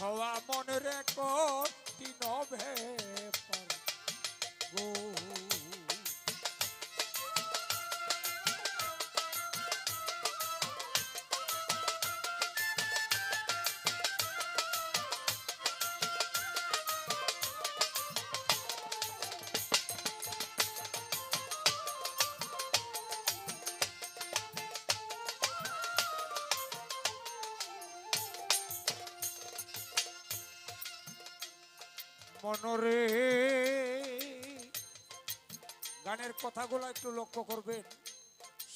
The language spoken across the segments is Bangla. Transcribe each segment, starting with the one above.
হওয়া মন রে হবে পারে। গো মনরে গানের কথাগুলো একটু লক্ষ্য করবেন।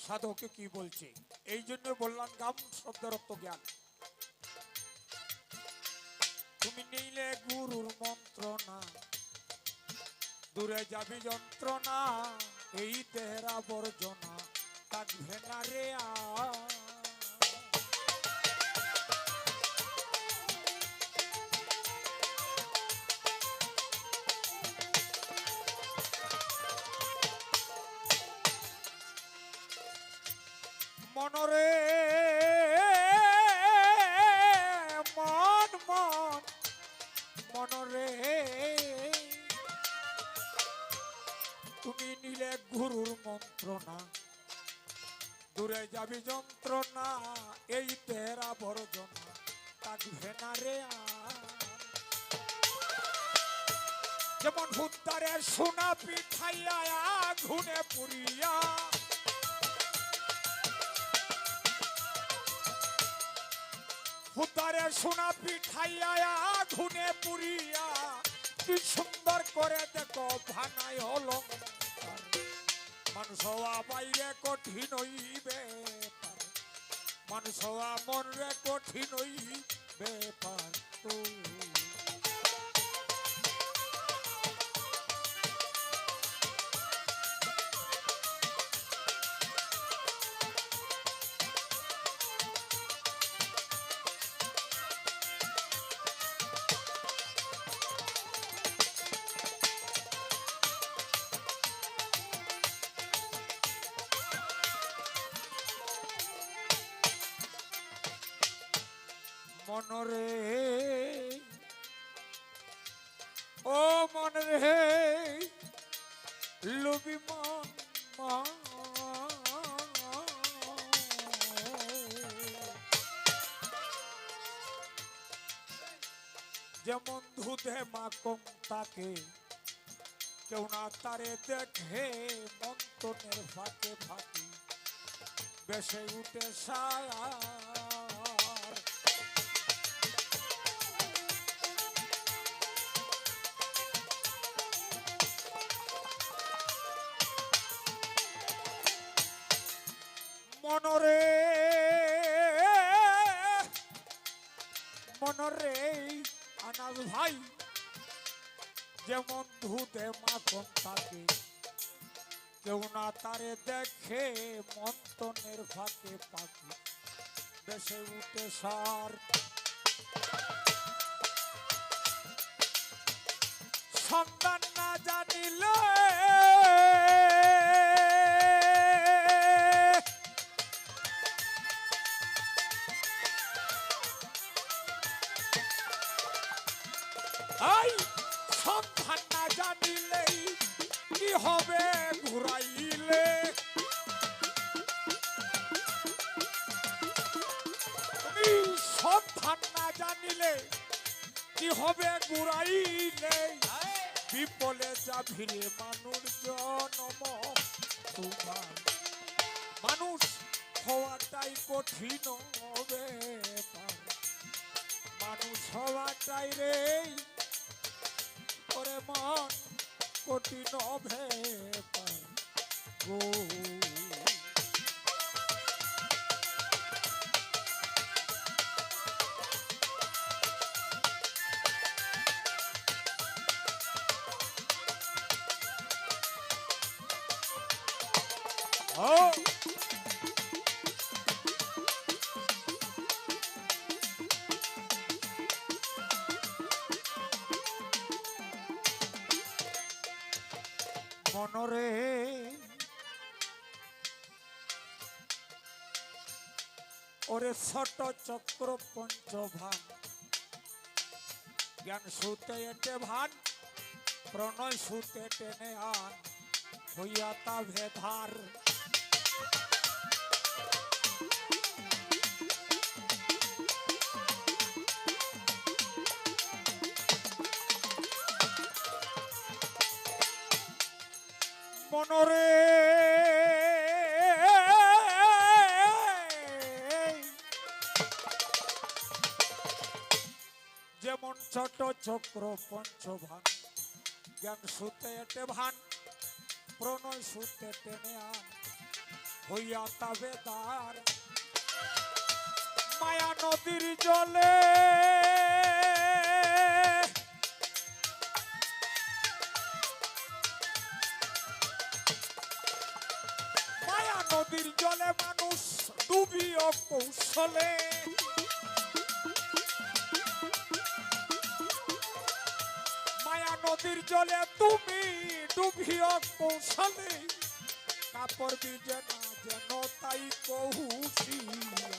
সাধকে কি বলছে? এই জন্য বললাম গাম শব্দের অর্থ জ্ঞান। তুমি নিলে গুরুর মন্ত্রণা, দূরে যাবি যন্ত্রণা, এই দেহের আবর্জনা থাকবে না রে আর। মনরে, মন মন, মনরে। তুমি নিলে গুরুর মন্ত্রণা, দূরে যাবি যন্ত্রণা, এই তেরা বর্জনা থাকবে না রে যেমন হুদ্দারে সোনা পিঠাইয়া ঘুনে পুরিয়া হুতারে সোনা পিঠাইয়া ঘুনে পুরিয়া। কি সুন্দর করে দেখো ভাঙাই হলো। মানুষ হওয়া বাইরে কঠিন হইবে। মানুষ হওয়া মন রে কঠিন হইবে। পার লুবি মন মন। যেমন তাকে, কেউ না তারে দেখে মন্তনের ফাঁকে ফাঁকি বেশে উঠে সায়ার মনরে মনরে আনাজ ভাই, যেমন ধুতে মাখন থাকে, কেউ না তারে দেখে মন্তনের ফাঁকে পাখি বেশে উঠে সার। সন্তান না জানিলে জানিলে কি হবে ঘুরাইলে বিপলে যাভিরে মানুষ জনম। তোমার মানুষ হওয়াটাই কঠিন হবে মানুষ হওয়াটাই রে ওরে মন কঠিন হবে গো মনরে ওরে ছোট চক্র পঞ্চ ভান জ্ঞান সুতে এটে ভান, প্রণয় সুতে টেনে আন, হইয়া তা ভেধার। মনরে যেমন ছোট চক্র পঞ্চভান, জ্ঞান সুতে এটে ভান, প্রণয় সুতে টেনে আন, হইয়া তাবে দার মায়া নদীর জলে নদীর জলে মানুষ ডুবিও কৌশলে। মায়া নদীর জলে তুমি ডুবিও কৌশলে। কাপড় বিজে না যেন তাই কহুসিয়া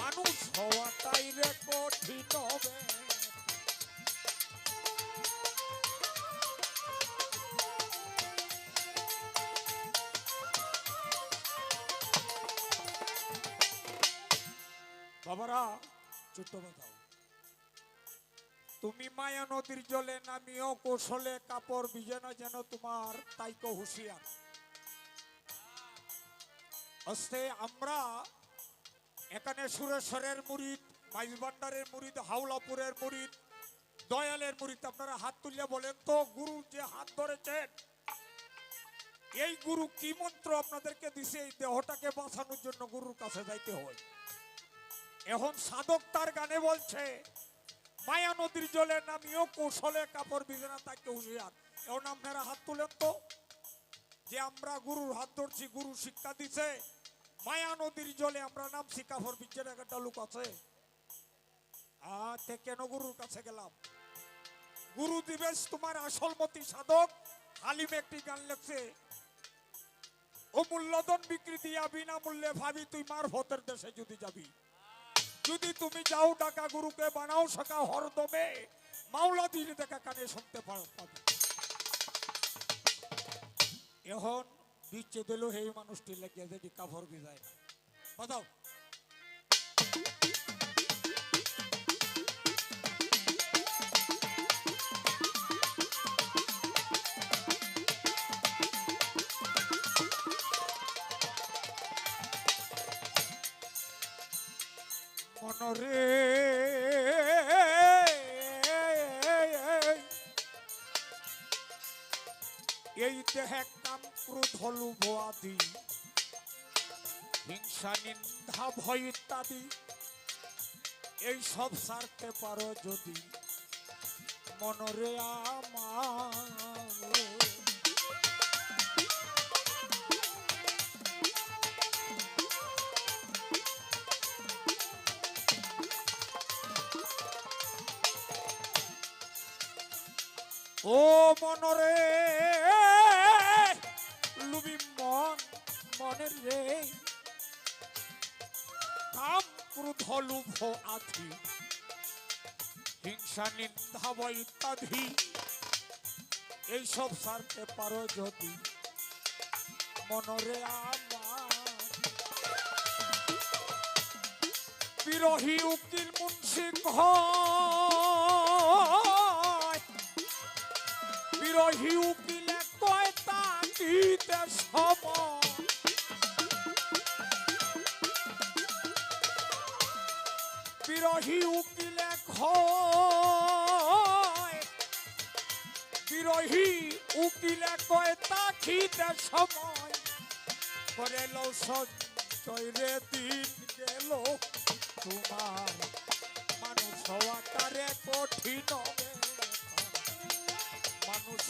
মানুষ হওয়াটাই রে কঠিন বাজাও তুমি মায়া নদীর জলে নামিও, কৌশলে কাপড় ভিজে না যেন তোমার তাইকো হুঁশিয়ার। আস্তে আমরা এখানে সুরেশ্বরের মুরিদ মাইজবান্ডারের মুরিদ হাওলাপুরের মুরিদ দয়ালের মুরিদ আপনারা হাত তুলিয়া বলেন তো, গুরু যে হাত ধরেছেন, এই গুরু কি মন্ত্র আপনাদেরকে দিছে? এই দেহটাকে বাঁচানোর জন্য গুরুর কাছে যাইতে হয়। এখন সাধক তার গানে বলছে, মায়া নদীর জলে নামিও, কৌশলে কাপড় বিছানা তাকে হুঁশিয়ার এখন আপনারা হাত তুলেন তো। যে আমরা গুরুর হাত ধরছি, গুরু শিক্ষা দিছে, মায়া নদীর জলে আমরা নামছি, কাপড় বিছানা একটা লোক আছে। আতে কেন গুরুর কাছে গেলাম? গুরু দিবেশ তোমার আসল মতি সাধক। হালিম একটি গান লেখছে ও মূল্যধন বিক্রি দিয়া বিনামূল্যে ভাবি, তুই মারফতের দেশে যদি যাবি। যদি তুমি যাও ডাকা গুরুকে বানাও সকা হরদমে মাওলা দিন দেখা কানে শুনতে পারো এখন বিচ্ছে দিল এই মানুষটি লেগে যদি কাভর বিদায় না মনরে এই দেহে কাম ক্রোধ লোভ আদি হিংসা, নিন্দা, ভয় ইত্যাদি। এই সব সারতে পারো যদি। মনরে আমার ও মনরে, লুবি মন, মনের রে। কাম ক্রোধ লুভ আধি, হিংসা নিন্দা ইত্যাদি এইসব সারতে পারো যদি মনরে আমার বিরোহী উকিল মুন্সি ঘয় বিরোহী উকিলে কয় তাকিতে সময় বিরোহী উকিলে খয় বিরোহী উকিলে কয় তাকিতে সময় করে লো সঞ্চয় দিন গেল। তোমার মানুষ হওয়াটারে কঠিন হবে।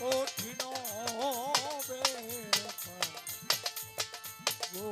ઓઠીનો બેઠા ગો